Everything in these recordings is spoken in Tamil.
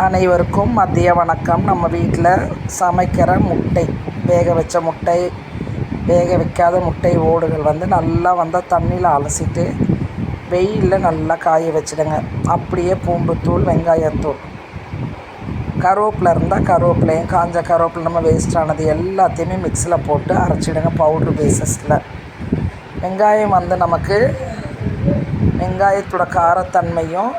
அனைவருக்கும் மதிய வணக்கம். நம்ம வீட்டில் சமைக்கிற முட்டை வேக வச்ச முட்டை வேக வைக்காத முட்டை ஓடுகள் வந்து நல்லா வந்தால் தண்ணியில் அலசிட்டு வெயிலில் நல்லா காய வச்சிடுங்க. அப்படியே பூண்டுத்தூள் வெங்காயத்தூள். கருவேப்பிலை இருந்தால் கருவேப்பிலையும் காஞ்ச கருவேப்பிலை நம்ம வேஸ்டானது எல்லாத்தையுமே மிக்ஸியில் போட்டு அரைச்சிடுங்க பவுட்ரு பேசஸில் வெங்காயம் வந்து நமக்கு வெங்காயத்தோட காரத்தன்மையும்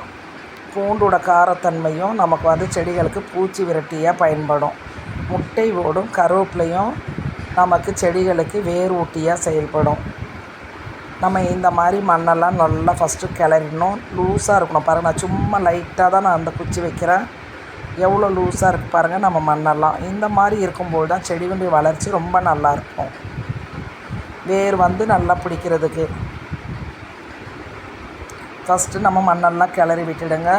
பூண்டோட காரத்தன்மையும் நமக்கு வந்து செடிகளுக்கு பூச்சி விரட்டியாக பயன்படும். முட்டை ஓடும் கருவேப்பிலையும் நமக்கு செடிகளுக்கு வேர் ஊட்டியாக செயல்படும். நம்ம இந்த மாதிரி மண்ணெல்லாம் நல்லா ஃபஸ்ட்டு கிளறிடணும். லூஸாக இருக்கணும். பாருங்கள் நான் சும்மா லைட்டாக தான் நான் அந்த குச்சி வைக்கிறேன். எவ்வளோ லூஸாக இருக்குது பாருங்கள் நம்ம மண்ணெல்லாம். இந்த மாதிரி இருக்கும்போது தான் செடிகளுடைய வளர்ச்சி ரொம்ப நல்லாயிருக்கும் வேர் வந்து நல்லா பிடிக்கிறதுக்கு. ஃபஸ்ட்டு நம்ம மண்ணெல்லாம் கிளறி விட்டுடுங்க.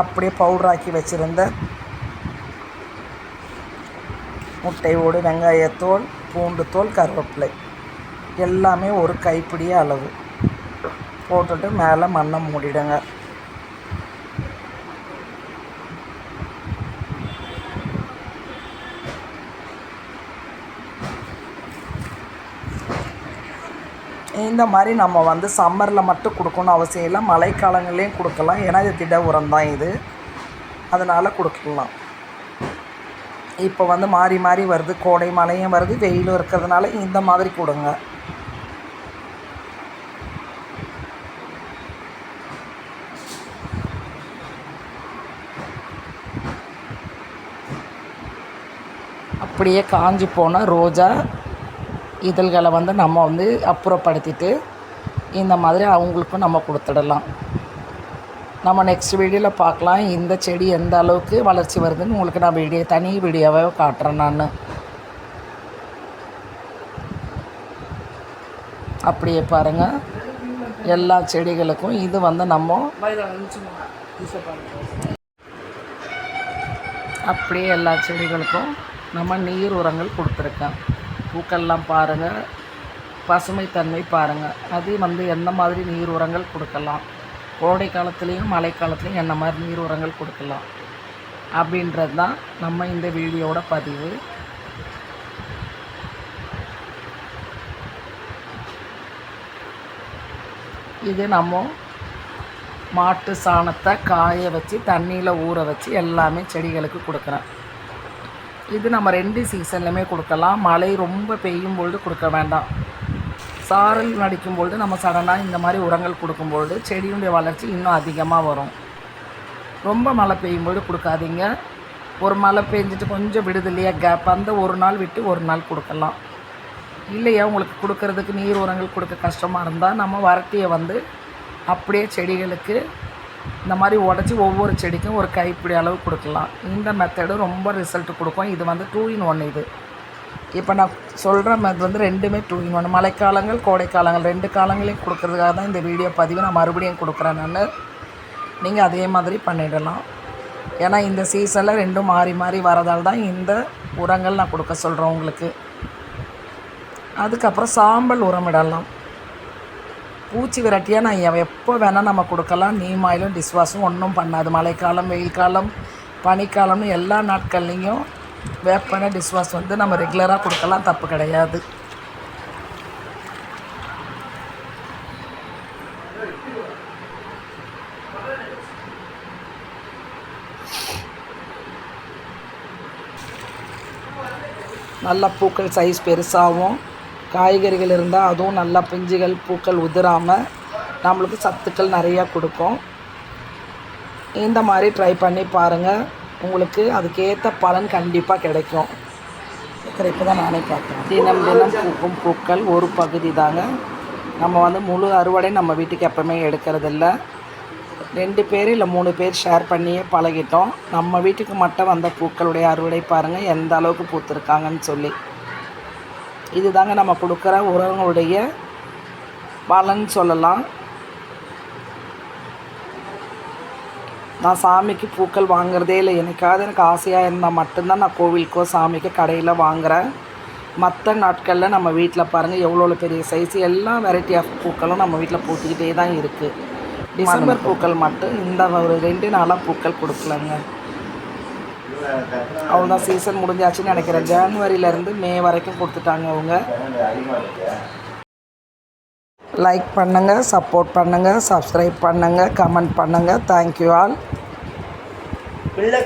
அப்படியே பவுடராக்கி வச்சுருந்த முட்டையோடு வெங்காயத்தோல் பூண்டு தோல் கருவேப்பிலை. எல்லாமே ஒரு கைப்பிடி அளவு. போட்டுட்டு மேலே மண்ணை மூடிடுங்க. இந்த மாதிரி நம்ம வந்து சம்மரில் மட்டும் கொடுக்கணும் அவசியம் இல்லை. மழைக்காலங்கள்லேயும் கொடுக்கலாம். ஏன்னா இது திட உரம் தான் இது. அதனால் கொடுக்கலாம். இப்போ வந்து மாறி மாறி வருது. கோடை மழையும் வருது. வெயிலும் இருக்கிறதுனால இந்த மாதிரி கொடுங்க. அப்படியே காஞ்சி போன ரோஜா இதழ்களை வந்து நம்ம வந்து அப்புறப்படுத்திட்டு இந்த மாதிரி அவங்களுக்கும் நம்ம கொடுத்துடலாம். நம்ம நெக்ஸ்ட் வீடியோவில் பார்க்கலாம். இந்த செடி எந்த அளவுக்கு வளர்ச்சி வருதுன்னு உங்களுக்கு நான் வீடியோ தனி வீடியோவை காட்டுறேன் நான். அப்படியே பாருங்கள் எல்லா செடிகளுக்கும் இது வந்து நம்ம அப்படியே எல்லா செடிகளுக்கும் நம்ம நீர் உரங்கள் கொடுத்துருக்கேன். பூக்கள்லாம் பாருங்கள் பசுமைத்தன்மை பாருங்கள் அது வந்து எந்த மாதிரி நீர் உரங்கள் கொடுக்கலாம்? கோடை காலத்துலேயும் மழை காலத்துலேயும் என்ன மாதிரி நீர் உரங்கள் கொடுக்கலாம்? அப்படின்றது தான் நம்ம இந்த வீடியோட பதிவு. இது நம்ம மாட்டு சாணத்தை காய வச்சு தண்ணியில் ஊற வச்சு எல்லாமே செடிகளுக்கு கொடுக்குறேன். இது நம்ம ரெண்டு சீசன்லையுமே கொடுக்கலாம். மழை ரொம்ப பெய்யும் பொழுது கொடுக்க வேண்டாம். சாரல் நடிக்கும் பொழுது நம்ம சடனாக இந்த மாதிரி உரங்கள் கொடுக்கும்பொழுது செடியுடைய வளர்ச்சி இன்னும் அதிகமாக வரும். ரொம்ப மழை பெய்யும் பொழுது கொடுக்காதீங்க. ஒரு மழை பெஞ்சிட்டு கொஞ்சம் விடுது இல்லையா கேப் அந்த ஒரு நாள் விட்டு ஒரு நாள் கொடுக்கலாம். இல்லையா உங்களுக்கு கொடுக்கறதுக்கு நீர் உரங்கள் கொடுக்க கஷ்டமாக இருந்தால் நம்ம வரட்டியை வந்து அப்படியே செடிகளுக்கு இந்த மாதிரி உடச்சி ஒவ்வொரு செடிக்கும் ஒரு கைப்பிடி அளவு கொடுக்கலாம். இந்த மெத்தடு ரொம்ப ரிசல்ட் கொடுக்கும். இது வந்து டூ இன் ஒன் இது. இப்போ நான் சொல்கிற மெத் வந்து ரெண்டுமே டூ இன் ஒன் மழைக்காலங்கள் கோடைக்காலங்கள் ரெண்டு காலங்களையும் கொடுக்கறதுக்காக தான் இந்த வீடியோ பதிவு நான் மறுபடியும் கொடுக்குறேன் நான். நீங்கள் அதே மாதிரி பண்ணிடலாம். ஏன்னா இந்த சீசனில் ரெண்டும் மாறி மாறி வரதால் தான் இந்த உரங்கள் நான் கொடுக்க சொல்கிறேன் உங்களுக்கு. அதுக்கப்புறம் சாம்பல் உரம் இடலாம். பூச்சி விரட்டியாக நான் எப்போ வேணால் நம்ம கொடுக்கலாம். நீமாயிலும் டிஷ்வாஷும் ஒன்றும் பண்ணாது. மழைக்காலம் வெயில் காலம் பனிக்காலம்னு எல்லா நாட்கள்லேயும் வேப்பன டிஷ்வாஷ் வந்து நம்ம ரெகுலராக கொடுக்கலாம். தப்பு கிடையாது. நல்ல பூக்கள் சைஸ் பெருசாகவும் காய்கறிகள் இருந்தால் அதுவும் நல்லா பிஞ்சுகள் பூக்கள் உதிராமல் நம்மளுக்கு சத்துக்கள் நிறையா கொடுக்கும். இந்த மாதிரி ட்ரை பண்ணி பாருங்கள் உங்களுக்கு அதுக்கேற்ற பலன் கண்டிப்பாக கிடைக்கும். இப்போ தான் நானே பார்க்குறேன் தினம் தினம் பூக்கும் பூக்கள் ஒரு பகுதி தாங்க. நம்ம வந்து முழு அறுவடை நம்ம வீட்டுக்கு எப்போவுமே எடுக்கிறதில்ல. ரெண்டு பேர் இல்லை மூணு பேர் ஷேர் பண்ணியே பழகிட்டோம். நம்ம வீட்டுக்கு மட்டும் வந்த பூக்களுடைய அறுவடை பாருங்கள் எந்த அளவுக்கு பூத்துருக்காங்கன்னு சொல்லி. இதுதாங்க நம்ம கொடுக்குற உரங்களுடைய பலன் சொல்லலாம். நான் சாமிக்கு பூக்கள் வாங்குறதே இல்லை. என்னைக்காவது எனக்கு ஆசையாக இருந்தால் மட்டும்தான் நான் கோவிலுக்கோ சாமிக்கு கடையில் வாங்குகிறேன் மற்ற நாட்களில் நம்ம வீட்டில் பாருங்கள் எவ்வளோ பெரிய சைஸ் எல்லா வெரைட்டி ஆஃப் பூக்களும் நம்ம வீட்டில் பூத்துக்கிட்டே தான் இருக்குது டிசம்பர் பூக்கள் மட்டும் இந்த ஒரு ரெண்டு நாளாக பூக்கள் கொடுக்கலங்க. அவ்வளோதான் சீசன் முடிஞ்சாச்சுன்னு நினைக்கிறேன். ஜான்வரியிலேருந்து மே வரைக்கும் கொடுத்துட்டாங்க அவங்க. லைக் பண்ணுங்கள் சப்போர்ட் பண்ணுங்கள் சப்ஸ்கிரைப் பண்ணுங்கள் கமெண்ட் பண்ணுங்கள் தேங்க்யூ ஆல் பிள்ளை